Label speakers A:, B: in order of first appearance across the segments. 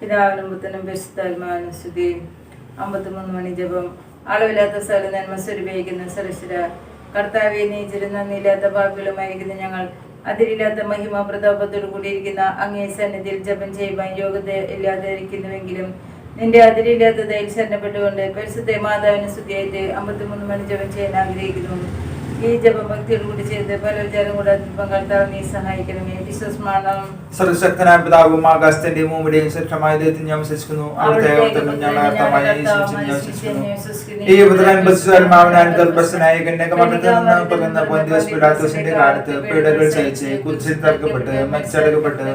A: പിതാവിനും പുത്തനും പരിശുദ്ധാത്മാവിനും സ്തുതി. അമ്പത്തിമൂന്ന് മണി ജപം. അളവില്ലാത്ത സ്ഥലം നന്മ സ്വരൂപിക്കുന്ന സരശിര കർത്താവെ നീച്ചിരുന്ന നീലാത്ത പാപികളുമായിരിക്കുന്ന ഞങ്ങൾ. അതിരില്ലാത്ത മഹിമ പ്രതാപത്തോടു കൂടിയിരിക്കുന്ന അങ്ങേ സന്നിധിയിൽ ജപം ചെയ്യുവാൻ യോഗ്യത ഇല്ലാതിരിക്കുന്നുവെങ്കിലും നിന്റെ അതിരില്ലാത്ത ദയൽ ശരണപ്പെട്ടുകൊണ്ട് പരിശുദ്ധ മാതാവിന് സ്തുതിയായിട്ട് അമ്പത്തിമൂന്ന് മണി ജപം ചെയ്യാൻ ആഗ്രഹിക്കുന്നു. ഈ ജപം ഭക്തിയോട് കൂടി ചെയ്ത് പല വിചാരം കൂടെ പങ്കാളിത്താവ് നീ സഹായിക്കണമേ വിശ്വസ്മാണം
B: സർവശക്തനായ പിതാവും ആകാശത്തിന്റെ ഭൂമിയുടെയും ശ്രേഷ്ഠമായ ദൈവത്തിൽ ഞാൻ വിശ്വസിക്കുന്നു. അവിടുത്തെ ഞാൻ ഈ പുത്രൻ ബസ്സുകാരമാവനാൻ ഗർഭസ്ഥനായ കന്യകമണ്ഡലത്തിൽ നിന്ന് പകർന്ന പൊന്തിയോസ് പിലാത്തോസിന്റെ കാലത്ത് പീഡകൾ സഹിച്ച് കുരിശിൽ തറക്കപ്പെട്ട് മരിച്ചടക്കപ്പെട്ട്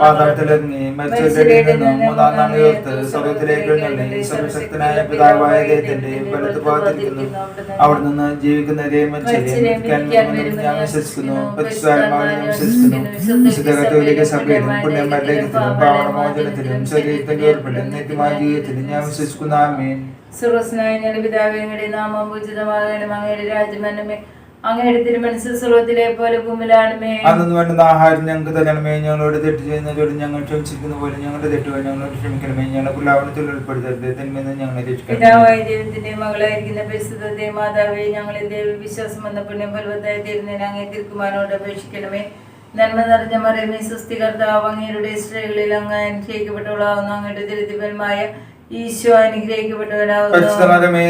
B: പാതാളത്തിലിറങ്ങി മരിച്ചവരുടെ നിന്നും മൂന്നാം നാൾ ഉയർത്ത് സ്വർഗത്തിലേക്ക് എഴുന്നള്ളി സർവശക്തനായ പിതാവായ ദൈവത്തിന്റെ അവിടെ നിന്ന് ജീവിക്കുന്നവരെയും മരിച്ചവരെയും ഞാൻ വിശ്വസിക്കുന്നു. ഞാൻ വിശ്വസിക്കുന്നു. വിശുദ്ധ കത്തോലിക്ക സഭയിലും പുണ്യമരലേഖത്തിലും പാവനമോചനത്തിലും ശരീരത്തിന്റെ ഏർപ്പെടലും നിത്യമായ ജീവിതത്തിലും ഞാൻ വിശ്വസിക്കുന്നു. ആമേൻ.
A: സർവസ്നായ ഞങ്ങളുടെ പിതാവേ നാമം പൂജിതമാകണം അങ്ങയുടെ രാജ്യമന്നമേ. അങ്ങയുടെ തിരുമനസ് പോലെ ഭൂമിയിലാണമേ.
B: അന്നു വേണ്ടുന്ന ആഹാരം ഞങ്ങൾക്ക് തരണമേ. ഞങ്ങളോട് തെറ്റ് ചെയ്യുന്നവരോട് ഞങ്ങൾ ക്ഷമിച്ചിരിക്കുന്ന പോലെ ഞങ്ങളുടെ തെറ്റുകൾ ഞങ്ങളോട് ക്ഷമിക്കണമേ. ഞങ്ങളെ പുലാവണത്തിൽ ഉൾപ്പെടുത്തരുത്. തിന്മെന്ന് ഞങ്ങളെ രക്ഷിക്കണമേ.
A: പിതാവായ ദൈവത്തിന്റെ മകളായിരിക്കുന്ന പരിശുദ്ധത്തെ മാതാവേ ഞങ്ങളെ ദൈവ വിശ്വാസം എന്ന പുണ്യം ഫലവത്തായി തീരുന്നതിന് അങ്ങേ തിരുക്കുമാനോട് അപേക്ഷിക്കണമേ. നന്മ നിറഞ്ഞ മറിയമേ സുസ്ഥി കർത്താവ് അങ്ങയുടെ സ്ത്രീകളിൽ അങ്ങ് അനുഗ്രഹിക്കപ്പെട്ടവളാവുന്നു അങ്ങയുടെ ഈശോ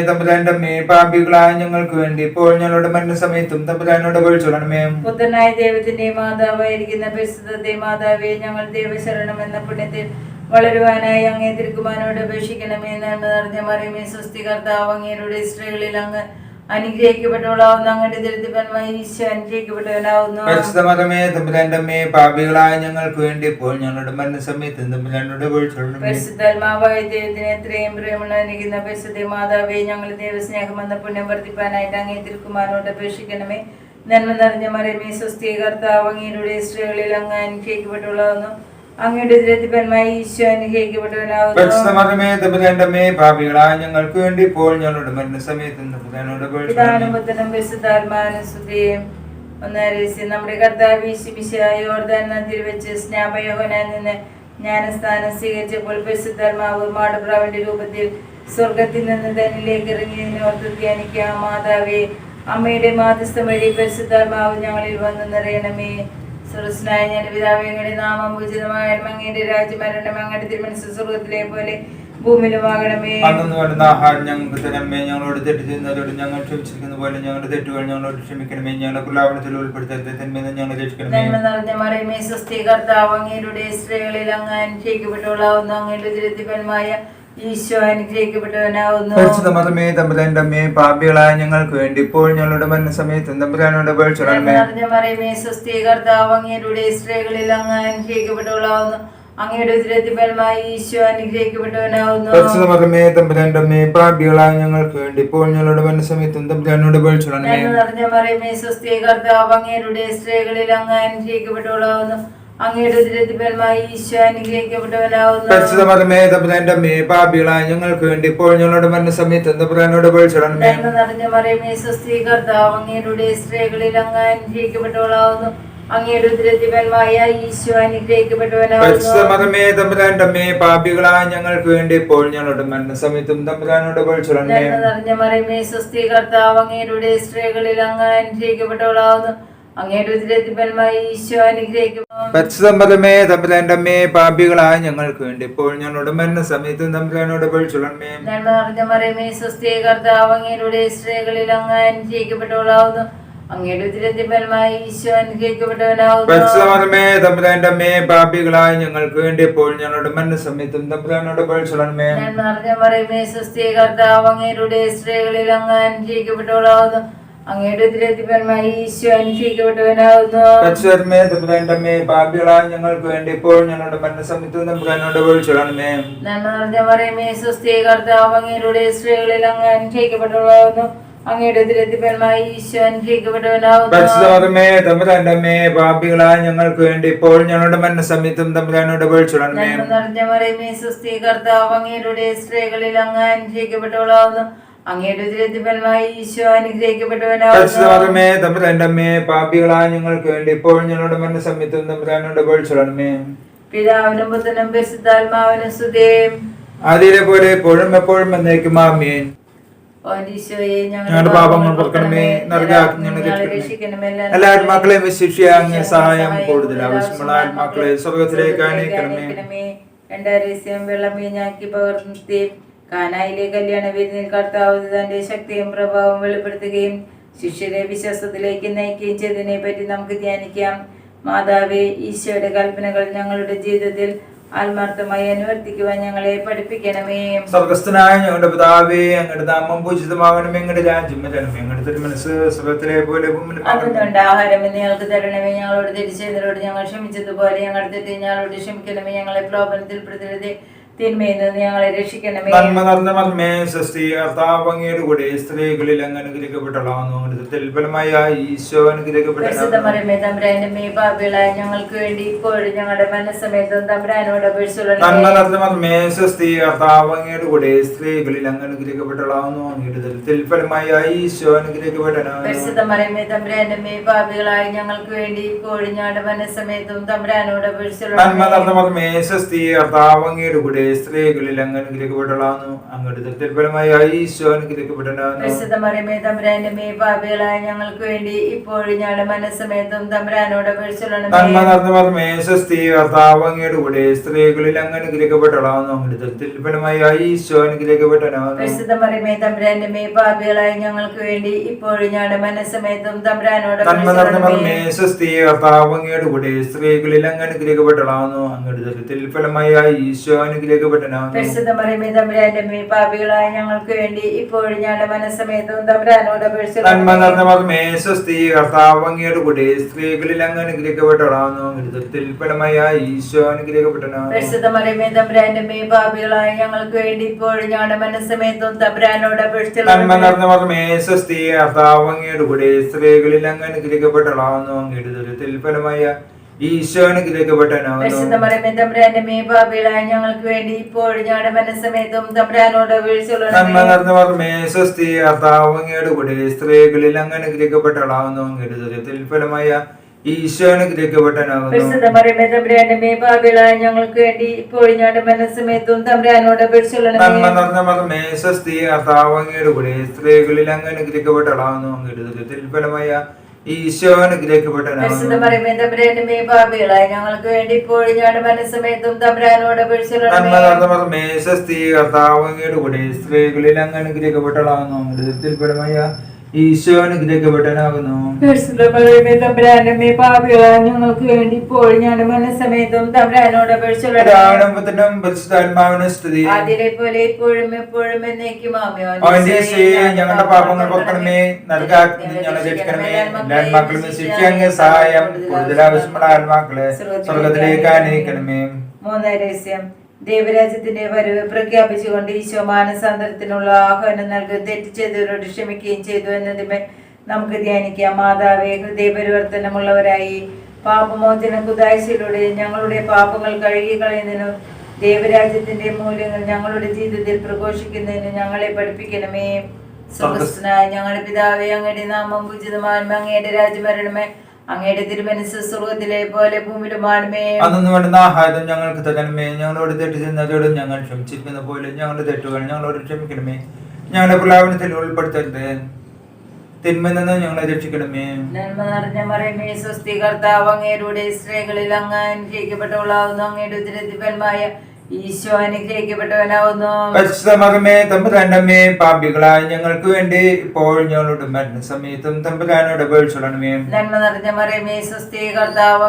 B: തമ്പുരാന്റെ മേ പാപികളായ ഞങ്ങൾക്ക് വേണ്ടി ഇപ്പോൾ ഞങ്ങളുടെ മരണസമയത്തും തമ്പുരാനോട് വിളിച്ചോളണമേ
A: പുത്രനായ ദൈവത്തിന്റെ മാതാവായിരിക്കുന്ന പരിശുദ്ധത്തെ മാതാവേ ഞങ്ങൾ ദൈവശരണം എന്ന പുണ്യത്തിൽ വളരുവാനായി അങ്ങേ തിരുക്കുമാനോട് അപേക്ഷിക്കണമേ എന്നാണ് നിറഞ്ഞ മറിയമേ സ്വസ്തി കർത്താവ് അങ്ങേരുടെ സ്ത്രീകളിൽ അങ്ങ് അനുഗ്രഹിക്കപ്പെട്ടവളാവുന്നു. അങ്ങയുടെ ദരിദ്രമായ ഈശോ അനുഗ്രഹിക്കപ്പെട്ടവനാവുന്നു.
B: പരിശുദ്ധമതമേ തമ്പുരാന്റെ പാപികളായ ഞങ്ങൾക്ക് വേണ്ടി ഇപ്പോൾ ഞങ്ങളുടെ മരണസമയത്തും തമ്പുരാനോട് പൊഴിച്ചോളണമേ
A: പരിശുദ്ധാത്മാവായ ദൈവത്തിന് എത്രയും പ്രിയമുള്ളവനിരിക്കുന്ന പരിശുദ്ധ മാതാവേ ഞങ്ങൾ ദേവസ്നേഹം എന്ന പുണ്യം വർദ്ധിപ്പാനായിട്ട് അങ്ങേ തിരുക്കുമാരോട് അപേക്ഷിക്കണമേ. നന്മ നിറഞ്ഞ മറിയമേ സ്വസ്തി കർത്താവ് അങ്ങയുടെ സ്ത്രീകളിൽ അങ്ങ് അനുഗ്രഹിക്കപ്പെട്ടുള്ളതാവുന്നു അങ്ങയുടെ ഈശോ
B: പാപികളായ ഞങ്ങൾക്ക് വേണ്ടി ഇപ്പോൾ ഞങ്ങളുടെ മരണസമയത്തും
A: സമയത്ത് നമ്മുടെ കർത്താവ് ഈശിമിശിയായ യോർദാൻ നദിയിൽ വെച്ച് സ്നാപയോഹനാൻ നിന്ന് ജ്ഞാനസ്ഥാനം സ്വീകരിച്ചപ്പോൾ പരിശുദ്ധാത്മാവ് മാടപ്രാവിന്റെ രൂപത്തിൽ സ്വർഗത്തിൽ നിന്ന് തന്നിലേക്ക് ഇറങ്ങിയതിനെ ഓർത്ത് ധ്യാനിക്കുക മാതാവേ അമ്മയുടെ മാധ്യസ്ഥം വഴി പരിശുദ്ധാത്മാവ് ഞങ്ങളിൽ വന്നു നിറയണമേ. സുരസ്നായ ഞാൻ പിതാവങ്ങളുടെ നാമം പൂജിതമായ അങ്ങയുടെ രാജ്യമരണം അങ്ങയുടെ തിരുമനസ് സ്വർഗത്തിലെ പോലെ ഭൂമിയിലുമാകണമേ
B: അന്നു വേണ്ടുന്ന ആഹാരം ഞങ്ങൾക്ക് തരമേ ഞങ്ങളോട് തെറ്റ് ഞങ്ങൾ ക്ഷമിച്ചിരിക്കുന്ന പോലെ ഞങ്ങളുടെ തെറ്റുകൾ ഞങ്ങളോട് ക്ഷമിക്കണമേ. ഞങ്ങളുടെ പുലാവണത്തിൽ ഉൾപ്പെടുത്തരുത് തിന്മേന്ന് ഞങ്ങളെ രക്ഷിക്കണമേ.
A: നിറഞ്ഞ മറിയമേ സ്വസ്തി കർത്താവ് അങ്ങയുടെ സ്ത്രീകളിൽ അങ്ങ് അനുഗ്രഹിക്കപ്പെട്ടവളാവുന്നു. അങ്ങയുടെ ദരിദ്രപരമായ ഈശോ അനുഗ്രഹിക്കപ്പെട്ടവനാവുന്നു
B: തമ്പുരാന്റെ പാപികളായ ഞങ്ങൾക്ക് വേണ്ടി ഇപ്പോൾ ഞങ്ങളുടെ മരണസമയത്തും തമ്പുരാനോട്
A: നിറഞ്ഞ മറിയമേ സ്വസ്തി കർത്താവ് അങ്ങയുടെ സ്ത്രീകളിൽ അങ്ങ് അനുഗ്രഹിക്കപ്പെട്ടവളാവുന്നു അങ്ങയുടെ ഈശോ അനുഗ്രഹിക്കപ്പെട്ടവനാവുന്നു
B: തമ്പുരാന്റെ പാപികളായ ഞങ്ങൾക്ക് വേണ്ടി ഇപ്പോൾ ഞങ്ങളുടെ മരണസമയത്തും തമ്പുരാനോട്
A: സ്ത്രീകർത്താവ് നിറഞ്ഞ മറിയമേ സ്വസ്തി കർത്താവ് അങ്ങയുടെ സ്ത്രീകളിൽ അങ്ങ് അനുഗ്രഹിക്കപ്പെട്ടവളാവുന്നു അങ്ങയുടെ ദരിദ്രപരമായ ഈശോ അനുഗ്രഹിക്കപ്പെട്ടവനാവുന്നു
B: തമ്പുരാന്റെ പാപികളായ ഞങ്ങൾക്ക് വേണ്ടി ഇപ്പോൾ ഞങ്ങളുടെ മരണസമയത്തും തമ്പുരാനോട്
A: നന്മ നിറഞ്ഞ മറിയമേ സ്വസ്തി കർത്താവ് അങ്ങയുടെ സ്ത്രീകളിൽ അങ്ങ് അനുഗ്രഹിക്കപ്പെട്ടവളാവുന്നു. അങ്ങയുടെ ഉദരത്തിപരമായ ഈശോ അനുഗ്രഹിക്കപ്പെട്ടവനാവുന്നു.
B: തമ്പുരാന്റെ പാപികളായ ഞങ്ങൾക്ക് വേണ്ടി ഇപ്പോൾ ഞങ്ങളുടെ മരണസമയത്തും തമ്പുരാനോട്
A: നന്മ നിറഞ്ഞ മറിയമേ സ്വസ്തി കർത്താവ് അങ്ങയുടെ സ്ത്രീകളിൽ അങ്ങ് അനുഗ്രഹിക്കപ്പെട്ടവളാവുന്നു. അങ്ങയുടെ ഉദരത്തിപരമായ ഈശോ അനുഗ്രഹിക്കപ്പെട്ടു
B: പരിശുദ്ധ മതമേ തമ്പുരാന്റെ അമ്മേ പാപികളായ ഞങ്ങൾക്ക് വേണ്ടി. ഇപ്പോൾ ഞങ്ങളുടെ മരണസമയത്തും തമ്പുരാനോട് ഉപേക്ഷിക്കണമേ
A: നന്മ നിറഞ്ഞ മറിയമേ സ്വസ്തി കർത്താവ് അങ്ങയുടെ സ്ത്രീകളിൽ അങ്ങ് അനുഗ്രഹിക്കപ്പെട്ടവളാവുന്നു. അങ്ങയുടെ ഉദരത്തിപരമായ ഈശോ അനുഗ്രഹിക്കപ്പെട്ടവനാവുന്നു.
B: പരിശുദ്ധമേ പാപികളായ ഞങ്ങൾക്ക് വേണ്ടി ഇപ്പോൾ ഞങ്ങളുടെ മരണസമയത്തും തമ്പുരാനോട്
A: പഴിച്ചുള്ളമേ നിറഞ്ഞ മറിയമേ കർത്താവ് അങ്ങയുടെ സ്ത്രീകളിൽ അങ്ങ് അനുഗ്രഹിക്കപ്പെട്ടവളാവുന്നു. അങ്ങയുടെ ഉദരത്തിപരമായ ഈശോ
B: ഞങ്ങൾക്ക് വേണ്ടി ഇപ്പോൾ ഞങ്ങളുടെ മരണസമയത്തും തമ്പുരാനോട് ഉപേക്ഷിക്കണമേ
A: നന്മ നിറഞ്ഞ മറിയമേ സ്വസ്തി കർത്താവ് അങ്ങയുടെ സ്ത്രീകളിൽ അങ്ങ് അങ്ങയുടെ ഈശോ
B: പാപികളായ ഞങ്ങൾക്ക് വേണ്ടി ഇപ്പോൾ ഞങ്ങളുടെ മരണസമയത്തും തമ്പുരാനോട് ഉപേക്ഷിക്കണമേ
A: നന്മ നിറഞ്ഞ കർത്താവ് അങ്ങയുടെ സ്ത്രീകളിൽ അങ്ങ് അനുഗ്രഹിക്കപ്പെട്ടവളാവുന്നു അങ്ങയുടെ ഉദരത്തിപരമായ ഈശോ അനുഗ്രഹിക്കപ്പെട്ടവനാവുന്നു.
B: പരിശുദ്ധമേ തമ്പുരാന്റെ അമ്മേ പാപികളായ ഞങ്ങൾക്ക് വേണ്ടി ഇപ്പോൾ ഞങ്ങളുടെ മരണസമയത്തും തമ്പുരാനോട് ഉപേക്ഷിക്കണമേ
A: പിതാവിനും പുത്രനും പരിശുദ്ധാത്മാവിനും സ്തുതിയും.
B: അതിലെ പോലെ എപ്പോഴും എപ്പോഴും എന്നേക്കും ആമേൻ. ഞങ്ങളുടെ പാപങ്ങൾ പൊറുക്കണമേ എല്ലാ വിശിഷ്യ അങ്ങ് സഹായം കൂടുതൽ ആവശ്യമുള്ള ആത്മാക്കളെ സ്വർഗത്തിലേക്ക് അനയിക്കണമേ
A: രണ്ടാരസ്യം വെള്ളം വീഞ്ഞാക്കി പകർത്തി കാനായിലെ കല്യാണ വിരുന്നിൽ കർത്താവ് തന്റെ ശക്തിയും പ്രഭാവം വെളിപ്പെടുത്തുകയും ശിഷ്യരെ വിശ്വാസത്തിലേക്ക് നയിക്കുകയും ചെയ്തതിനെ പറ്റി നമുക്ക് ധ്യാനിക്കാം. മാതാവേ ഈശോയുടെ കൽപ്പനകൾ ഞങ്ങളുടെ ജീവിതത്തിൽ ആത്മാർത്ഥമായി അനുവർത്തിക്കുവാൻ ഞങ്ങളെ പഠിപ്പിക്കണമേ.
B: സ്വർഗസ്ഥനായ ഞങ്ങളുടെ പിതാവേ അങ്ങയുടെ നാമം പൂജിതമാകണമേ. ഞങ്ങളുടെ രാജ്യം വരണമേ. തിരുമനസ് സ്വർഗത്തിലെ പോലെ.
A: അതുകൊണ്ട് ആഹാരം ഞങ്ങൾക്ക് തരണമേ. ഞങ്ങളോട് തിരിച്ചതിനോട് ഞങ്ങൾ ക്ഷമിച്ചതുപോലെ ഞങ്ങളുടെ തെറ്റ് ഞങ്ങളോട് ക്ഷമിക്കണമേ. ഞങ്ങളെ പ്രലോഭനത്തിൽ പ്രതിരോധി തിന്മയിൽ നിന്ന് ഞങ്ങളെ രക്ഷിക്കണമേ.
B: നന്മ നിറഞ്ഞ സൃഷ്ടി കർത്താവ് അങ്ങയുടെ കൂടെ സ്ത്രീകളിൽ അങ്ങ് അനുഗ്രഹിക്കപ്പെട്ടളാവുന്നു ഫലമായ ഈശോ
A: പരിശുദ്ധ
B: അനുഗ്രഹിക്കപ്പെട്ട
A: മറിയമേ തമ്പുരാന്റെ മേ പാപികളായ ഞങ്ങൾക്ക് വേണ്ടി ഇപ്പോഴും ഞങ്ങളുടെ മനസ്സമേതം തമ്പുരാനോട്
B: നന്മ
A: അപേക്ഷിച്ചുള്ള
B: നിറഞ്ഞ മർമ്മേ സൃഷ്ടി കർത്താവ് അങ്ങയുടെ കൂടെ സ്ത്രീകളിൽ അങ്ങ് അനുഗ്രഹിക്കപ്പെട്ടളാവുന്നു അങ്ങയുടെ ഫലമായ ഈശോ
A: പാപികളായ ഞങ്ങൾക്ക് വേണ്ടി ഇപ്പോഴും ഞങ്ങളുടെ മനസ്സമേതം തമ്പുരാനോട്
B: നന്മ നിറഞ്ഞ സൃഷ്ടി കർത്താവ് അങ്ങയുടെ കൂടെ സ്ത്രീകളിൽ അങ്ങ് അനുഗ്രഹിക്കപ്പെട്ടളാവുന്നു അങ്ങയുടെ ഫലമായി ഈശോ
A: പാപികളായ ഞങ്ങൾക്ക് വേണ്ടി ഇപ്പോഴും ഞങ്ങളുടെ മനസ്സമേതം തമ്പുരാനോട്
B: നന്മ
A: അപേക്ഷിച്ചുള്ള
B: നിറഞ്ഞ കർത്താവ് അങ്ങയുടെ കൂടെ സ്ത്രീകളിൽ അങ്ങ് അനുഗ്രഹിക്കപ്പെട്ടളാവുന്നു അങ്ങയുടെ ഫലമായ ഈശോ അനുഗ്രഹിക്കപ്പെട്ടനാവുന്നു
A: പരിശുദ്ധ തമ്പുരാന്റെ മേ പാപികളായ ഞങ്ങൾക്ക് വേണ്ടി ഇപ്പോഴും ഞങ്ങളുടെ മനസ്സമേതം തമ്പുരാനോട്
B: നന്മ നിറഞ്ഞ മർമ്മേ
A: അപേക്ഷിച്ചുള്ള
B: സൃഷ്ടി കർത്താവ് അങ്ങയുടെ കൂടെ സ്ത്രീകളിൽ അങ്ങ് അനുഗ്രഹിക്കപ്പെട്ടളാവുന്നു അങ്ങയുടെ ഫലമായ ഈശോ
A: പരിശുദ്ധ മറിയമേ തമ്പുരാന്റെ മേ പാപികളായ ഞങ്ങൾക്ക് വേണ്ടി ഇപ്പോഴും ഞങ്ങളുടെ മനസ്സമേതം തമ്പുരാനോട്
B: നന്മ നിറഞ്ഞ കർത്താവ് അങ്ങയുടെ കൂടെ സ്ത്രീകളിൽ അങ്ങ് ഫലമായ ഈശോ അനുഗ്രഹിക്കപ്പെട്ടനാവുന്നു
A: പരിശുദ്ധ മറിയമേ തമ്പുരാന്റെ മേ പാപികളായ ഞങ്ങൾക്ക് വേണ്ടി ഇപ്പോഴും ഞങ്ങളുടെ മനസ്സമേതം തമ്പുരാനോട്
B: നന്മ
A: അപേക്ഷിച്ചുള്ള
B: നിറഞ്ഞ മർമ്മേ സൃഷ്ടി കർത്താവ് അങ്ങയുടെ കൂടെ സ്ത്രീകളിൽ അങ്ങ് ഫലമായ
A: ഞങ്ങൾക്ക് വേണ്ടി ഇപ്പോഴും ഞങ്ങളുടെ മനസ്സമേതം തമ്പുരാനോട്
B: കൂടെ സ്ത്രീകളിൽ അങ്ങനെ അനുഗ്രഹിക്കപ്പെട്ടളാവുന്നു അങ്ങയുടെ ഫലമായ ഈശോ അനുഗ്രഹിക്കപ്പെട്ടനാവുന്നു
A: പരിശുദ്ധ മറിയമേ തമ്പുരാന്റെ മേ പാപികളായ ഞങ്ങൾക്ക് വേണ്ടി ഇപ്പോഴും ഞങ്ങളുടെ മനസ്സമേതം തമ്പുരാനോട്
B: കൂടെ സ്ത്രീകളിൽ അങ്ങനെ അനുഗ്രഹിക്കപ്പെട്ടളാവുന്നു അങ്ങയുടെ ഫലമായ ഈശോ അനുഗ്രഹിക്കപ്പെട്ടനാവുന്നു
A: പരിശുദ്ധ മറിയമേ തമ്പുരാന്റെ മേ പാപികളായ ഞങ്ങൾക്ക് വേണ്ടി ഇപ്പോഴും ഞങ്ങളുടെ തമ്പുരാനോട്
B: കർത്താവ് കൂടെ സ്ത്രീകളിൽ അങ്ങ് അനുഗ്രഹിക്കപ്പെട്ടളാവുന്നു ഹൃദയത്തിൽ ഫലമായ ഈശോ അനുഗ്രഹിക്കപ്പെട്ടനാകുന്നു
A: പരിശുദ്ധ മറിയമേ തമ്പുരാന്റെ മേ പാപികളായ ഞങ്ങൾക്ക് വേണ്ടി ഇപ്പോൾ മനസ്സമേതം തമ്പുരാനോട് ആദ്യത്തെ പോലെ ഇപ്പോഴും എപ്പോഴും എന്നേക്കും ആമേൻ.
B: അവന്റെ ഞങ്ങളുടെ പാപങ്ങൾ പൊക്കണമേ എല്ലാ ശിക്ഷ സഹായം കൂടുതൽ ആവശ്യമുള്ള ആത്മാക്കളെ സ്വർഗത്തിലേക്ക് അനയിക്കണമേ
A: മൂന്നാം രഹസ്യം. ദൈവരാജ്യത്തിന്റെ വരവ് പ്രഖ്യാപിച്ചുകൊണ്ട് ഈശോ മാനസാന്തരത്തിനുള്ള ആഹ്വാനം നൽകി തെറ്റ് ചെയ്തവരോട് ക്ഷമിക്കുകയും ചെയ്തു എന്നതിമേ നമുക്ക് ധ്യാനിക്കാം. മാതാവേ ഹൃദയപരിവർത്തനമുള്ളവരായി പാപമോചന കുതാശയിലൂടെ ഞങ്ങളുടെ പാപങ്ങൾ കഴുകി കളയുന്നതിനും ദൈവരാജ്യത്തിന്റെ മൂല്യങ്ങൾ ഞങ്ങളുടെ ജീവിതത്തിൽ പ്രഘോഷിക്കുന്നതിന് ഞങ്ങളെ പഠിപ്പിക്കണമേ. സ്വർഗസ്ഥനായ ഞങ്ങളുടെ പിതാവേ അങ്ങയുടെ നാമം പൂജിതമാൻ അങ്ങയുടെ രാജ്യം വരണമേ അങ്ങയുടെ തിരുമനസ് സ്വർഗത്തിലെ പോലെ ഭൂമിയിലുമാണമേ.
B: അന്നു വേണ്ടുന്ന ആഹാരം ഞങ്ങൾക്ക് തരണമേ. ഞങ്ങളോട് തെറ്റ് ചെയ്യുന്നവരോട് ഞങ്ങൾ ക്ഷമിച്ചിരിക്കുന്ന പോലെ ഞങ്ങളുടെ തെറ്റുകൾ ഞങ്ങളോട് ക്ഷമിക്കണമേ. ഞങ്ങളുടെ പ്രലാപനത്തിൽ ഉൾപ്പെടുത്തരുത്. തിന്മയിൽ നിന്ന് ഞങ്ങളെ രക്ഷിക്കണമേ.
A: നന്മ നിറഞ്ഞ മറിയമേ സ്വസ്തി കർത്താവ് അങ്ങയുടെ സ്ത്രീകളിൽ അങ്ങ് അനുഗ്രഹിക്കപ്പെട്ടവളാവുന്നു. അങ്ങയുടെ ഉദരത്തിഫലമായ ഈശോ അനുഗ്രഹിക്കപ്പെട്ടവനാവുന്നു.
B: പാപികളായ ഞങ്ങൾക്ക് വേണ്ടി ഇപ്പോൾ ഞങ്ങളുടെ മരണസമയത്തും തമ്പുരാനോട് അപേക്ഷിക്കണമേ
A: നന്മ നിറഞ്ഞ മറിയമേ സ്വസ്തി കർത്താവ്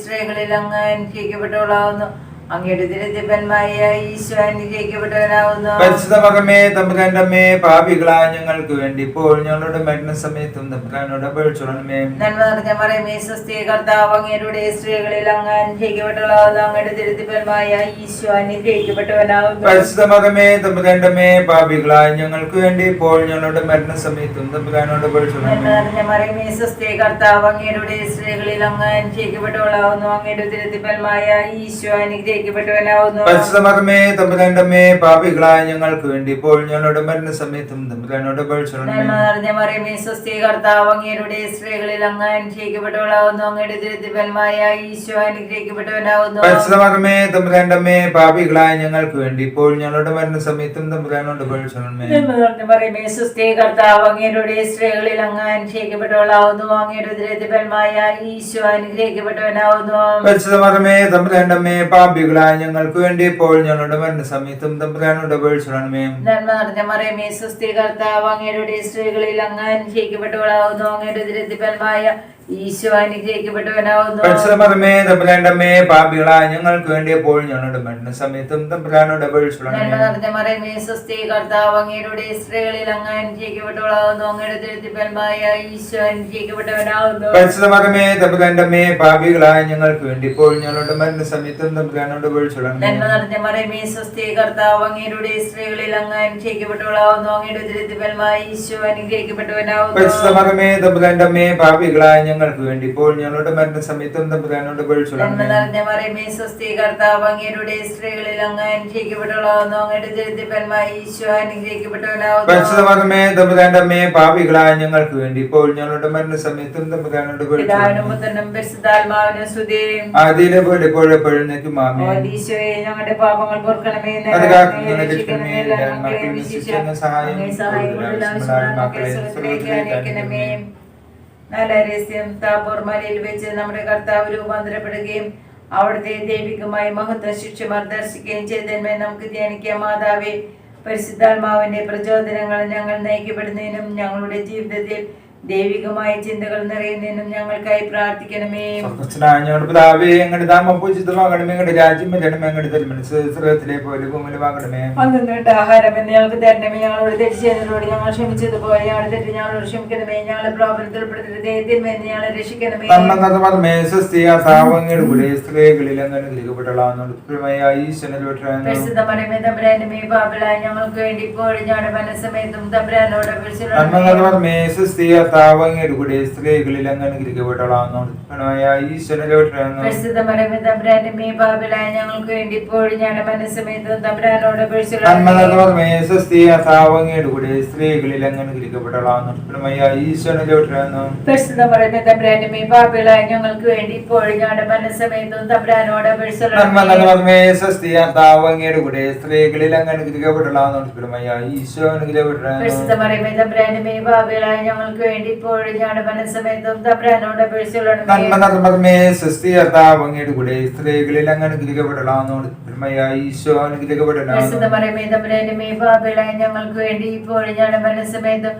A: സ്ത്രീകളിൽ അങ്ങ് അനുഗ്രഹിക്കപ്പെട്ടവളാവുന്നു. അങ്ങയുടെ ഉദരത്തിഫലമായ ഈശോ അനുഗ്രഹിക്കപ്പെട്ടവനാവുന്നു.
B: പരിശുദ്ധ മകമേ തമ്പുരാന്റെ അമ്മേ പാപികളായ ഞങ്ങൾക്ക് വേണ്ടി ഇപ്പോൾ ഞങ്ങളുടെ മരണസമയത്തും തമ്പുരാനോട് അപേക്ഷിക്കണമേ
A: നന്മ നിറഞ്ഞ മറിയമേ സ്വസ്തി കർത്താവ് അങ്ങയുടെ സ്ത്രീകളിൽ അങ്ങ് അനുഗ്രഹിക്കപ്പെട്ടവളാവുന്നു. അങ്ങയുടെ ഉദരത്തിഫലമായ ഈശോ അനുഗ്രഹിക്കപ്പെട്ടവനാവുന്നു.
B: പരിശുദ്ധ മകമേ തമ്പുരാന്റെ അമ്മേ പാപികളായ ഞങ്ങൾക്ക് വേണ്ടി ഇപ്പോൾ ഞങ്ങളുടെ മരണസമയത്തും തമ്പുരാനോട്
A: നന്മ
B: അപേക്ഷിക്കണമേ
A: നിറഞ്ഞ മറിയമേ സ്വസ്തി കർത്താവ് അങ്ങയുടെ സ്ത്രീകളിൽ അങ്ങ് അനുഗ്രഹിക്കപ്പെട്ടവളാവുന്നു. അങ്ങയുടെ ഈശോ അനുഗ്രഹിക്കപ്പെട്ടവനാവുന്നു.
B: പരിശുദ്ധമർമ്മേ തമ്പുരാന്റെ അമ്മേ പാപികളായ ഞങ്ങൾക്ക് വേണ്ടി. ഇപ്പോൾ ഞങ്ങളുടെ തമ്പുരാനോട്
A: മറിയമേ സ്വസ്തി കർത്താവ് അങ്ങയുടെ സ്ത്രീകളിൽ അങ്ങ് അനുഗ്രഹിക്കപ്പെട്ടവളാവുന്നു. അങ്ങയുടെ ദുരിതഫലമായ ഈശോ അനുഗ്രഹിക്കപ്പെട്ടവനാവുന്നു.
B: പരിശുദ്ധമർമ്മേ തമ്പുരാന്റെ അമ്മേ പാപികളായ ഞങ്ങൾക്ക് വേണ്ടി. ഇപ്പോൾ ഞങ്ങളുടെ മരണസമയത്തും തമ്പുരാനോട് പഴിച്ചോളണമേ
A: നന്മ നിറഞ്ഞ മറിയമേ സ്വസ്തി കർത്താവ് അങ്ങയുടെ സ്ത്രീകളിൽ അങ്ങ് അനുഗ്രഹിക്കപ്പെട്ടവളാവുന്നു. അങ്ങയുടെ ദുരിതഫലമായ ഈശോ അനുഗ്രഹിക്കപ്പെട്ടവനാവുന്നു.
B: പരിശുദ്ധമർമ്മേ തമ്പുരാന്റെ അമ്മേ പാപികളായ ഞങ്ങൾക്ക് വേണ്ടി ഇപ്പോൾ ഞങ്ങളുടെ മരണസമയത്തും തമ്പുരാനോട് പഴിച്ചോളണമേ
A: നന്മ നിറഞ്ഞ അങ്ങയുടെ സ്ത്രീകളിൽ അനുഷ്ഠിക്കപ്പെട്ടവളാവുന്നു അങ്ങയുടെ ഈശോ അനുഗ്രഹിക്കപ്പെട്ടവനാവുന്നു
B: ഞങ്ങൾക്ക് വേണ്ടി എപ്പോഴും ഞങ്ങളുടെ മരണസമയത്തും തമ്പുരാനോട്
A: നന്മ
B: പഴിച്ചോളണമേ
A: നിറഞ്ഞ മറിയമേ സ്വസ്തി കർത്താവ് അങ്ങയുടെ സ്ത്രീകളിൽ അങ്ങ് അനുഗ്രഹിക്കപ്പെട്ടവളാവുന്നു. അങ്ങയുടെ ദുരിതഫലമായ ഈശോ അനുഗ്രഹിക്കപ്പെട്ടവനാവുന്നു.
B: പരിശുദ്ധമർമ്മേ തമ്പുരാന്റെ അമ്മേ പാപികളായ ഞങ്ങൾക്ക് വേണ്ടി ഇപ്പോൾ ഞങ്ങളുടെ മരണസമയത്തും തമ്പുരാനോട് പഴിച്ചോളണമേ
A: നന്മ നിറഞ്ഞ മറിയമേ സ്വസ്തി കർത്താവ് അങ്ങയുടെ സ്ത്രീകളിൽ അങ്ങ് അനുഗ്രഹിക്കപ്പെട്ടവളാവുന്നു. അങ്ങയുടെ ദുരിതഫലമായ ഈശോ അനുഗ്രഹിക്കപ്പെട്ടവനാവുന്നു.
B: പാപികളായ ഞങ്ങൾക്ക് വേണ്ടി. ഇപ്പോൾ ഞങ്ങളുടെ മരണസമയത്തും തമ്പുരാനോട്
A: മറിയമേ സ്വസ്തി കർത്താവ് അങ്ങയുടെ സ്ത്രീകളിൽ അങ്ങ് അനുഗ്രഹിക്കപ്പെട്ടവളാവുന്നു. അങ്ങയുടെ ഈശോ അനുഗ്രഹിക്കപ്പെട്ടവനാവുന്നു
B: തമ്പുരാന്റെ പാപികളായ ഞങ്ങൾക്ക് വേണ്ടി. ഇപ്പോൾ ഞങ്ങളുടെ മരണസമയത്തും തമ്പുരാനോട് ആദിയിലെ പോലെ എപ്പോഴെപ്പോഴും നിൽക്കും മാമേ
A: ഈശോയെ ഞങ്ങളുടെ പാപങ്ങൾ പൊറുക്കണമേ
B: സഹായം മക്കളെ
A: നല്ല രഹസ്യം താബോർ മലയിൽ വെച്ച് നമ്മുടെ കർത്താവ് രൂപാന്തരപ്പെടുകയും അവിടുത്തെ ദൈവികമായി മഹത്വ ശിക്ഷമാർ ദർശിക്കുകയും ചെയ്തന്മേ നമുക്ക് ധ്യാനിക്കാം. മാതാവേ പരിശുദ്ധാത്മാവിന്റെ പ്രചോദനങ്ങൾ ഞങ്ങൾ നയിക്കപ്പെടുന്നതിനും ഞങ്ങളുടെ ജീവിതത്തിൽ ദൈവികമായ ചിന്തകൾ നിറയുന്നതിനും ഞങ്ങൾക്കായി പ്രാർത്ഥിക്കണമേ.
B: ഞങ്ങളുടെ പിതാവേ പൂജിതമാകണമേ രാജ്യം വരണമേ
A: അന്നിട്ട് ആഹാരം എന്ന് ഞങ്ങൾക്ക് തരണമേ. ഞങ്ങളോട് തെറ്റ് ചെയ്തതിനോട് ഞങ്ങൾ ക്ഷമിച്ചതുപോലെ ഞങ്ങൾ തെറ്റ് ഞങ്ങളോട് ക്ഷമിക്കണമേ. ഞങ്ങളെ തിന്മേന്ന് ഞങ്ങളെ രക്ഷിക്കണമേ.
B: താവങ്ങയുടെ കൂടെ സ്ത്രീകളിൽ അങ്ങനെ
A: ഞങ്ങൾക്ക് വേണ്ടി ഇപ്പോഴും ഞങ്ങളുടെ മനസ്സമയത്തും തമ്പുരാനോട്
B: താവങ്ങയുടെ കൂടെ സ്ത്രീകളിൽ
A: ഞങ്ങൾക്ക് വേണ്ടി ഇപ്പോഴും ഞങ്ങളുടെ തമ്പുരാനോട്
B: താവങ്ങയുടെ കൂടെ സ്ത്രീകളിൽ
A: ഞങ്ങൾക്ക് വേണ്ടി ഇപ്പോഴും ഞങ്ങളുടെ തമ്പുരാനോട്
B: താവങ്ങയുടെ കൂടെ സ്ത്രീകളിൽ അങ്ങനെ ഗ്രഹിക്കപ്പെട്ടളാവുന്ന ഈശോ അനുഗ്രഹിക്കപ്പെട്ട
A: ഞങ്ങൾക്ക് വേണ്ടി ഇപ്പോഴും ഞങ്ങളുടെ മനസ്സമയത്തും തമ്പുരാനോട് അപേക്ഷിച്ചുകൊള്ളണമേ.
B: നന്മ നന്മേ ക്രിസ്തീയർത്താവങ്ങയുടെ കൂടെ. സ്ത്രീകളിൽ ഈശോ അനുഗ്രഹിക്കപ്പെടലാണ്
A: പരിശുദ്ധ മറിയമേ തമ്പുരാന്റെ മേ ഞങ്ങൾക്ക് വേണ്ടി ഇപ്പോഴും ഞങ്ങളുടെ മനസ്സമയത്തും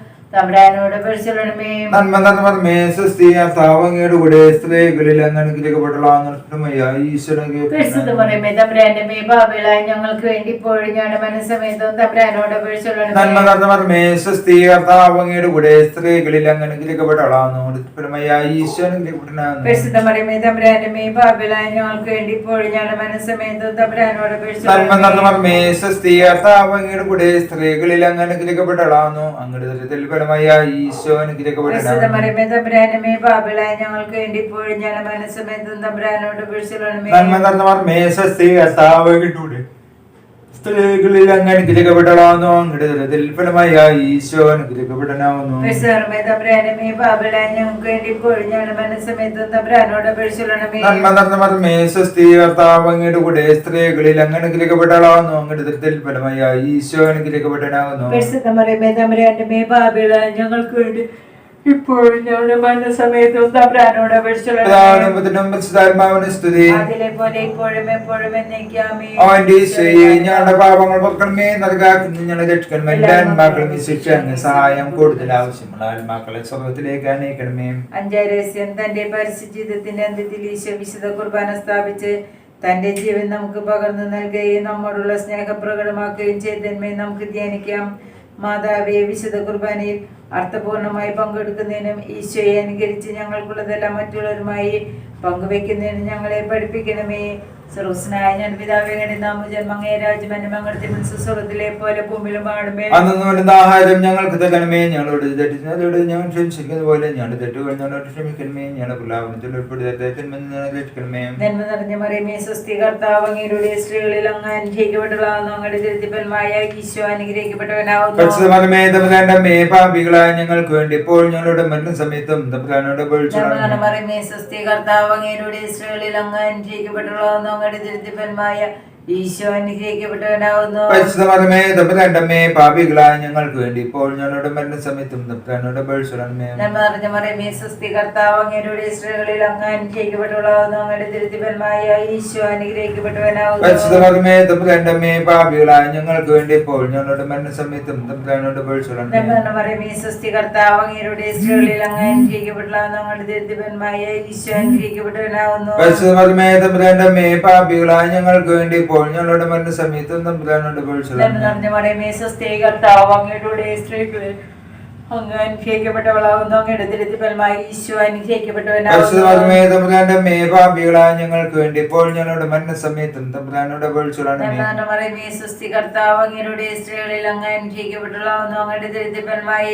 A: ഞങ്ങൾക്ക് വേണ്ടി പാപിളായ ഞങ്ങൾക്ക് വേണ്ടി
B: കൂടെ സ്ത്രീകളിൽ ദരിദ്രത്തിൽ ഈശോ
A: ഞങ്ങൾക്ക് വേണ്ടി ഇപ്പോഴും ഞങ്ങളുടെ മനസ്സമയത്തും തമ്പുരാനോട്.
B: നന്മ സ്ത്രീ കർത്താവ് അസാവകിട്ടൂടെ സ്ത്രീകളിൽ അങ്ങനെ ഗ്രഹിക്കപ്പെടലാവുന്നു അങ്ങയുടെ ദരിദ്രത്തിൽ ഫലമായ ഈശോ കർത്താവങ്ങയുടെ കൂടെ സ്ത്രീകളിൽ അങ്ങനെ ഗ്രഹിക്കപ്പെടലാവുന്നു അങ്ങയുടെ ദരിദ്രത്തിൽ ഫലമായ ഈശോ
A: മേ ഞങ്ങൾക്ക് വേണ്ടി ഇപ്പോഴും ഞങ്ങളുടെ തമ്പുരാനോട്
B: സ്തുതി.
A: അതിലെ പോലെ ഇപ്പോഴും എപ്പോഴും എന്നേക്കാമേ.
B: അവന്റെ ഈശോയെ ഞങ്ങളുടെ പാപങ്ങൾ പൊക്കണമേ നൽകാക്കുന്നു ഞങ്ങളെ രക്ഷിക്കണമേ എല്ലാ ആത്മാക്കളും ശിക്ഷ സഹായം കൂടുതൽ ആവശ്യമുള്ള ആത്മാക്കളെ സ്വർഗത്തിലേക്ക് അനയിക്കണമേ
A: അഞ്ചാരസ്യം തന്റെ പരിശുചിതത്തിന്റെ അന്ത്യത്തിൽ ഈശോ വിശുദ്ധ കുർബാന സ്ഥാപിച്ച് തന്റെ ജീവൻ നമുക്ക് പകർന്നു നൽകുകയും നമ്മോടുള്ള സ്നേഹം പ്രകടമാക്കുകയും ചെയ്തന്മേ നമുക്ക് ധ്യാനിക്കാം. മാതാവേ വിശുദ്ധ കുർബാനയിൽ അർത്ഥപൂർണമായി പങ്കെടുക്കുന്നതിനും ഈശോയെ അനുകരിച്ച് ഞങ്ങൾക്കുള്ളതെല്ലാം മറ്റുള്ളവരുമായി പങ്കുവെക്കുന്നതിനും ഞങ്ങളെ പഠിപ്പിക്കണമേ. സർവസ്നായ ഞാൻ പിതാവേ കണ്ടി നാമ ജന്മങ്ങേ രാജ്യമന്റെ മംഗളത്തിൽ സ്വർഗത്തിലെ പോലെ ഭൂമിയിലും പാടുമേ.
B: അന്നു വേണ്ടുന്ന ആഹാരം ഞങ്ങൾക്ക് തകണമേ ഞങ്ങളോട് തെറ്റിച്ചതോട് ഞങ്ങൾ ക്ഷമിച്ചിരിക്കുന്ന പോലെ ഞങ്ങളുടെ തെറ്റുകൾ ഞങ്ങളോട് ക്ഷമിക്കണമേ. ഞങ്ങളുടെ പ്രലാപനത്തിൽ ഉൾപ്പെടുത്തണമേ രക്ഷിക്കണമേ.
A: നന്മ നിറഞ്ഞ മറിയമേ സ്വസ്തി കർത്താവ് അങ്ങയുടെ സ്ത്രീകളിൽ അങ്ങ് അനുഗ്രഹിക്കപ്പെട്ടതാകുന്നു അങ്ങയുടെ തിരുത്തിപ്പന്മായ ഈശോ അനുഗ്രഹിക്കപ്പെട്ടവനാവുന്നു.
B: പാപികളായ ഞങ്ങൾക്ക് വേണ്ടി ഇപ്പോൾ ഞങ്ങളുടെ മരണ സമയത്തും തമ്പുരാനോട്
A: നന്മ നിറഞ്ഞ
B: പൊഴിച്ചു
A: മറിയമേ സ്വസ്തി കർത്താവ് അങ്ങയുടെ സ്ത്രീകളിൽ അങ്ങ് അനുഗ്രഹിക്കപ്പെട്ടതാകുന്നു അങ്ങയുടെ
B: പാപികളായ ഞങ്ങൾക്ക് വേണ്ടി ഇപ്പോൾ ഞങ്ങളുടെ മരണ സമയത്തും തമ്പുരാനോട് പൊഴിച്ചുടണമേ
A: നന്മ നിറഞ്ഞ മറിയമേ സ്വസ്തി കർത്താവ് അങ്ങയുടെ സ്ത്രീകളിൽ അങ്ങ് അനുഗ്രഹിക്കപ്പെട്ടവളാവുന്നു. അങ്ങയുടെ തിരുത്തിപ്പന്മായ ഈശോ അനുഗ്രഹിക്കപ്പെട്ടവനാവുന്നു.
B: പരിശുദ്ധമേ തമ്പുരാന്റെ പാപികളായ ഞങ്ങൾക്ക് വേണ്ടി ഇപ്പോൾ ഞങ്ങളുടെ മരണ സമയത്തും തമ്പുരാനോട്
A: മറിയമേ സ്വസ്തി കർത്താവ് അങ്ങയുടെ സ്ത്രീകളിൽ അങ്ങ് അനുഗ്രഹിക്കപ്പെട്ടവളാവുന്നു. അങ്ങയുടെ തിരുത്തിപ്പന്മായ ഈശോ അനുഗ്രഹിക്കപ്പെട്ടവനാവുന്നു.
B: പാപികളായ ഞങ്ങൾക്ക് വേണ്ടി ഇപ്പോൾ ഞങ്ങളുടെ മരണ സമയത്തും തമ്പുരാനോട്
A: സ്വസ്തി കർത്താവ് അങ്ങയുടെ സ്ത്രീകളിൽ അങ്ങ് ഈശോ
B: പാപികളായ ഞങ്ങൾക്ക് വേണ്ടി ഇപ്പോൾ ഞങ്ങളുടെ മരണ സമയത്തും തമ്പുരാനോട്
A: സ്വസ്തി കർത്താവ് അങ്ങയുടെ സ്ത്രീകളിൽ അങ്ങ്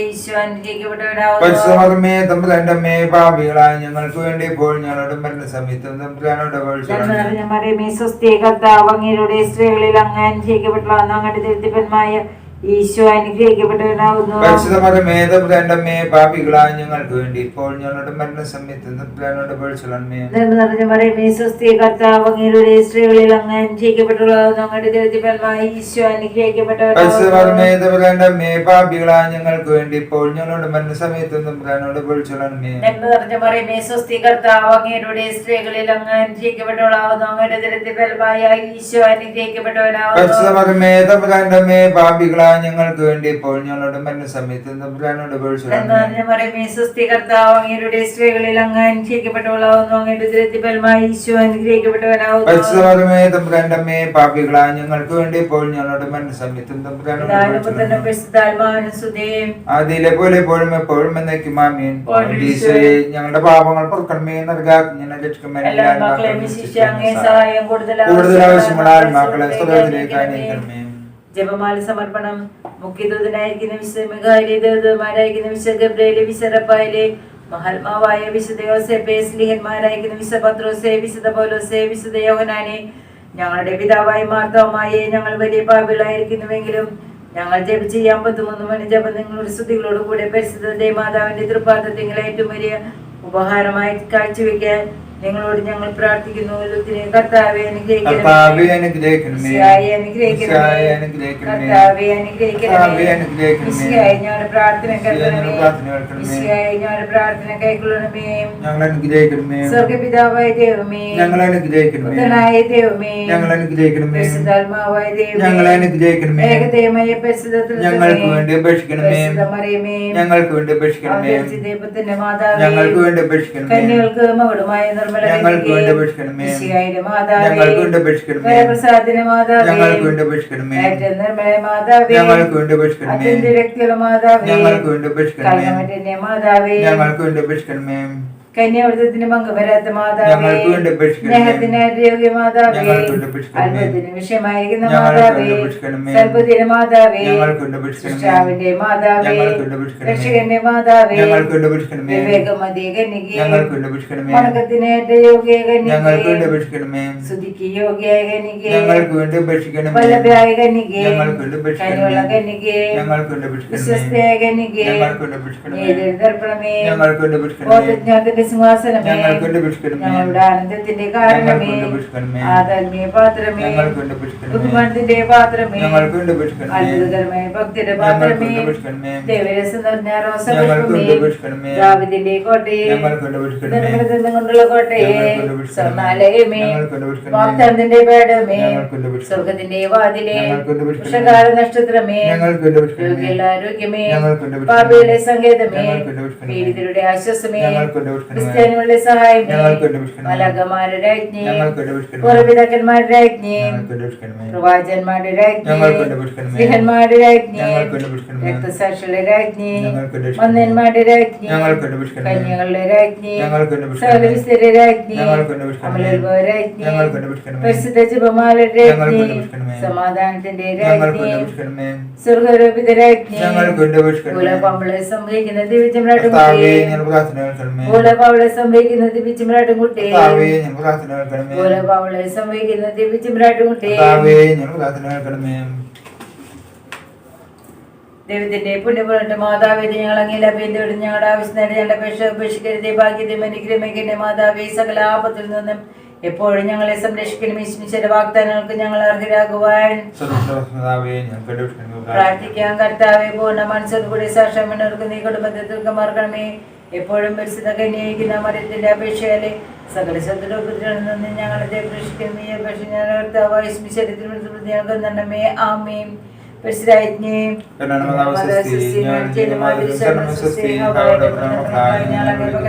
A: ഈശോ
B: പരിശുദ്ധമേ തമ്പുരാന്റെ പാപികളായ ഞങ്ങൾക്ക് വേണ്ടി ഇപ്പോൾ ഞങ്ങളുടെ മരണ സമയത്തും തമ്പുരാനോട്
A: മറിയമേ സ്വസ്തി കർത്താവ് അങ്ങയുടെ സ്ത്രീകളിൽ അങ്ങ് അനുഗ്രഹിക്കപ്പെട്ടവളാവുന്നു അങ്ങയുടെ തിരുത്തിപ്പന്മായ ഈശോ
B: പാപികളായ ഞങ്ങൾക്ക് വേണ്ടി. ഇപ്പോൾ ഞങ്ങളുടെ മരണ സമയത്തും
A: നിറഞ്ഞ മറിയമേ സ്വസ്തി കർത്താവ് അങ്ങയുടെ സ്ത്രീകളിൽ അങ്ങ് അനുഗ്രഹിക്കപ്പെട്ടവളാവുന്നു അങ്ങയുടെ തിരുത്തിപ്പന്മായ ഈശോ
B: പാപികളായ ഞങ്ങൾക്ക് വേണ്ടി. ഇപ്പോൾ ഞങ്ങളുടെ മരണ സമയത്തും തമ്പുരാനോട് പൊഴിച്ചുടണമേ
A: നന്മ നിറഞ്ഞ മറിയമേ സ്വസ്തി കർത്താവ് അങ്ങയുടെ സ്ത്രീകളിൽ അങ്ങ് അനുഗ്രഹിക്കപ്പെട്ടവളാവുന്നു അങ്ങയുടെ തിരുത്തിപ്പന്മായ ഈശോ അനുഗ്രഹിക്കപ്പെട്ടവനാവുന്നു.
B: പാപികളായ ഞങ്ങൾക്ക് വേണ്ടി ഇപ്പോൾ ഞങ്ങളുടെ മരണ സമയത്ത് തമ്പുരാനോട് പൊഴിച്ചുടണമേ
A: നന്മ മറിയമേ സ്വസ്തി കർത്താവ് അങ്ങയുടെ സ്ത്രീകളിൽ അങ്ങ് അനുഗ്രഹിക്കപ്പെട്ടവളാവുന്നു. അങ്ങയുടെ തിരുത്തിപ്പന്മായ ഈശോ അനുഗ്രഹിക്കപ്പെട്ടവനാവുന്നു.
B: പാപികളായ ഞങ്ങൾക്ക് വേണ്ടി ഇപ്പോൾ ഞങ്ങളുടെ മരണ സമയത്തും അതിലെ പോലെ എപ്പോഴും എപ്പോഴും എന്നേക്കും ആമീൻ. ഈശോയെ ഞങ്ങളുടെ പാപങ്ങൾ പുറക്കണമേ നൽകാജ്ഞനെ
A: കൂടുതൽ
B: ആവശ്യമുള്ള ആത്മാക്കളെ സ്വർഗത്തിലേക്ക് അനയിക്കണമേ
A: ജപമാല സമർപ്പണം മുഖ്യദൂതനായിരിക്കുന്ന വിശുദ്ധ മികായിലെ ദേവതമാരായിരിക്കുന്ന വിശുദ്ധ വിശുദ്ധപ്പായിലെ മഹാത്മാവായ വിശുദ്ധ യോസെപ്പെ വിശുദ്ധ പത്രോസെ വിശുദ്ധ പൗലോസെ വിശുദ്ധ യോഹനാനെ ഞങ്ങളുടെ പിതാവായി മാർത്തവമായെ ഞങ്ങൾ വലിയ പാപികളായിരിക്കുന്നുവെങ്കിലും ഞങ്ങൾ ജപിച്ച് ചെയ്യാൻ പത്തുമൂന്ന് മണി ജപം നിങ്ങളുടെ സ്തുതികളോടുകൂടെ പരിശുദ്ധ മാതാവിന്റെ തൃപ്പാദത്തിൽ ഏറ്റവും വലിയ ഉപഹാരമായി കാഴ്ചവെക്കാൻ നിങ്ങളോട് ഞങ്ങൾ പ്രാർത്ഥിക്കുന്നു. കർത്താവെ അനുഗ്രഹിക്കണമേ. കർത്താവെ അനുഗ്രഹിക്കണമേ. ഞങ്ങളുടെ പ്രാർത്ഥന.
B: ഞങ്ങളുടെ
A: കൈക്കൊള്ളണമേ
B: ഞങ്ങൾ അനുഗ്രഹിക്കണമേ.
A: സ്വർഗപിതാവായ ദൈവമേ.
B: ഞങ്ങൾ അനുഗ്രഹിക്കണമേ.
A: പുത്രനായ ദൈവമേ.
B: ഞങ്ങൾ അനുഗ്രഹിക്കണമേ.
A: പരിശുദ്ധാത്മാവായ ദൈവമേ.
B: ഞങ്ങൾ അനുഗ്രഹിക്കണമേ.
A: ഏകദൈവമായ പരിശുദ്ധത്തിൽ
B: ഞങ്ങൾക്ക് വേണ്ടി അപേക്ഷിക്കണമേ.
A: മറിയമേ
B: ഞങ്ങൾക്ക് വേണ്ടി അപേക്ഷിക്കണമേ.
A: ദൈവത്തിന്റെ മാതാവ്.
B: ഞങ്ങൾക്ക് വേണ്ടി അപേക്ഷിക്കണമേ.
A: കന്യകൾക്ക് മകളുമായ
B: ഞങ്ങൾക്ക് വേണ്ടി അപേക്ഷിക്കണമേ. ഞങ്ങൾക്ക് വേണ്ടി അപേക്ഷിക്കണമേ. വേണ്ടി വേണ്ടി വേണ്ടി ഞങ്ങൾക്ക് വേണ്ടി അപേക്ഷിക്കണമേ.
A: കന്യാവൃതത്തിന് പങ്ക് വരാത്ത മാതാവേ. സ്നേഹത്തിന് ആരോഗ്യ മാതാവേ. അത്ഭുതത്തിന് വിഷയമായിരിക്കുന്ന മാതാവേ. സൽബുദ്ധിയുടെ മാതാവേ. സൃഷ്ടാവിന്റെ മാതാവേ. രക്ഷകന്റെ മാതാവേ വിവേകമതി
B: അപേക്ഷിക്കണമേ
A: വണക്കത്തിനേറ്റ യോഗ്യ കന്യകേ സ്തുതിക്ക് യോഗ്യായ കന്യകേ വല്ലഭയായ കന്യകേ കനിയുള്ള കന്യകേ വിശ്വസ്തയായ കന്യകേ
B: അപേക്ഷിക്കണമേ
A: നീതിർപ്പണമേ
B: ഞങ്ങൾക്ക്
A: സിംഹാസനമേ ഞങ്ങളുടെ ആനന്ദത്തിന്റെ കാരണമേ
B: അപേക്ഷിക്കണമേ
A: പാത്രമേ ബഹുമാനത്തിന്റെ പാത്രമേ അത്ഭുതകരമായ ഭക്തിയുടെ പാത്രമേ ദേവരസം നിറഞ്ഞ റോസപുഷ്പമേ ദാവിദിന്റെ കോട്ടയെ
B: വേണ്ടി
A: കൊണ്ടുള്ള കോട്ടയെ. സ്വർണാലയമേ വാഗ്ദാനത്തിന്റെ പേടമേ. സ്വർഗത്തിന്റെ വാതിലെ
B: വേണ്ടി
A: നക്ഷത്രമേ രോഗികളുടെ ആരോഗ്യമേ. പാപികളുടെ സങ്കേതമേ. പീഡിതരുടെ ആശ്വാസമേ. ക്രിസ്ത്യാനികളുടെ. മലകമാരുടെ. രക്തസാക്ഷികളുടെ. മന്ദന്മാരുടെ. കന്യകളുടെ. സകലവിസ്തരുടെ. പരിശുദ്ധ ജപമാലയുടെ. സമാധാനത്തിന്റെ. സ്വർഗരോപിത രാജ്ഞി
B: ഞങ്ങൾക്ക് വേണ്ടി അപേക്ഷിക്കണമേ.
A: മൂലപവളെ സംഭവിക്കുന്ന ദിവ്യചമ്രാട്ടും
B: കർത്താവേ, ഞങ്ങൾ പ്രാർത്ഥന കേൾക്കണമേ.
A: മൂലപവളെ സംഭവിക്കുന്ന ദിവ്യചമ്രാട്ടും കുട്ടി
B: കർത്താവേ, ഞങ്ങൾ പ്രാർത്ഥന കേൾക്കണമേ.
A: മൂലപവളെ സംഭവിക്കുന്ന ദിവ്യചമ്രാട്ടും കുട്ടി. ദൈവത്തിന്റെ പുണ്യപുരട്ട് മാതാവിന്റെ ഞങ്ങൾ അങ്ങനെ അഭ്യന്തരം ഞങ്ങളുടെ ആവശ്യം നേടി ഞങ്ങളുടെ അപേക്ഷ ഉപേക്ഷിക്കരുതേ ഭാഗ്യതയും അനുഗ്രഹമേഖന്റെ മാതാവേ സകല ആപത്തിൽ നിന്നും എപ്പോഴും ഞങ്ങളെ സംരക്ഷിക്കണം ഈശ്മിശയുടെ വാഗ്ദാനങ്ങൾക്ക് ഞങ്ങൾ അർഹരാകുവാൻ. പ്രാർത്ഥിക്കാൻ കർത്താവെ പൂർണ മനസ്സോടുകൂടി സാക്ഷ്യമിനർക്ക് നീ കുടുംബത്തെ ദീർഘമാർക്കണമേ എപ്പോഴും പരിസ്ഥിത കന്യായിക്കുന്ന മരത്തിന്റെ അപേക്ഷയാലെ സകല ശത്രുപുത്രനിൽ നിന്ന് ഞങ്ങളെ പ്രേക്ഷിക്കണമേ ഈ അപേക്ഷ ഞാൻ ശരീരത്തിൽ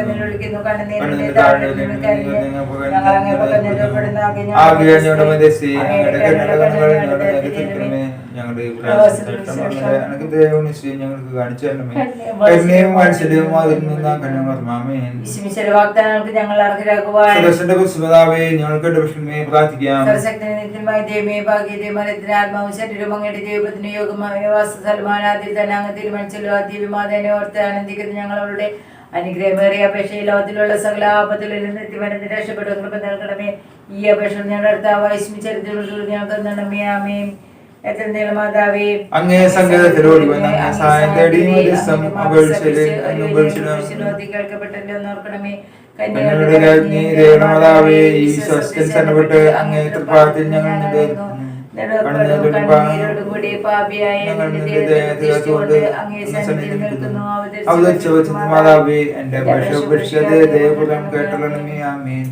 A: ഞങ്ങൾക്ക് ഞങ്ങൾ
B: ഞങ്ങളുടെ നിശ്ചയം ഞങ്ങൾക്ക് കാണിച്ചു
A: കരുണയും
B: വാത്സല്യവും അതിൽ നിന്നാ
A: വാഗ്ദാനങ്ങൾക്ക് ഞങ്ങൾ അർഹരാകുവാൻ
B: സദസ്സിന്റെ പുസ്തകാവേ ഞങ്ങൾക്ക് അപേക്ഷിക്കണമേ പ്രാർത്ഥിക്കാം.
A: സർവശക്തനെ നിത്യമായ ദൈവമേ ഭാഗ്യതേ മരത്തിന് ആത്മാവും ശരീരവും അങ്ങയുടെ ദൈവത്തിന് യോഗമായ വാസസൽമാനാദിൽ തന്നെ അങ്ങ് തീരുമാനിച്ചല്ലോ. ആ ദിവ്യമാതനെ ഓർത്ത് ആനന്ദിക്കുന്ന. ഞങ്ങളുടെ അനുഗ്രഹമേറിയ അപേക്ഷയിൽ ലോകത്തിലുള്ള സകല ആപത്തിൽ നിന്ന് എത്തിവരുന്ന രക്ഷപ്പെടും കൃപ നൽകണമേ. ഈ അപേക്ഷ ഞങ്ങളുടെ അടുത്ത ചരിത്രത്തിൽ ഞങ്ങൾക്ക് നൽകണമേ.
B: അങ്ങേ വന്ന് അങ്ങേ സഹായം തേടി ദിവസം അങ്ങ് രാജ്ഞി ദേവമാതാവേ ഈ തൃപ്പാദത്തിൽ ഞങ്ങൾ അവതരിച്ചു മാതാവേ എന്റെ അപേക്ഷ ഉപേക്ഷിക്കാതെ ദയപൂർവം കേട്ടൊള്ളണമേ ആമേൻ.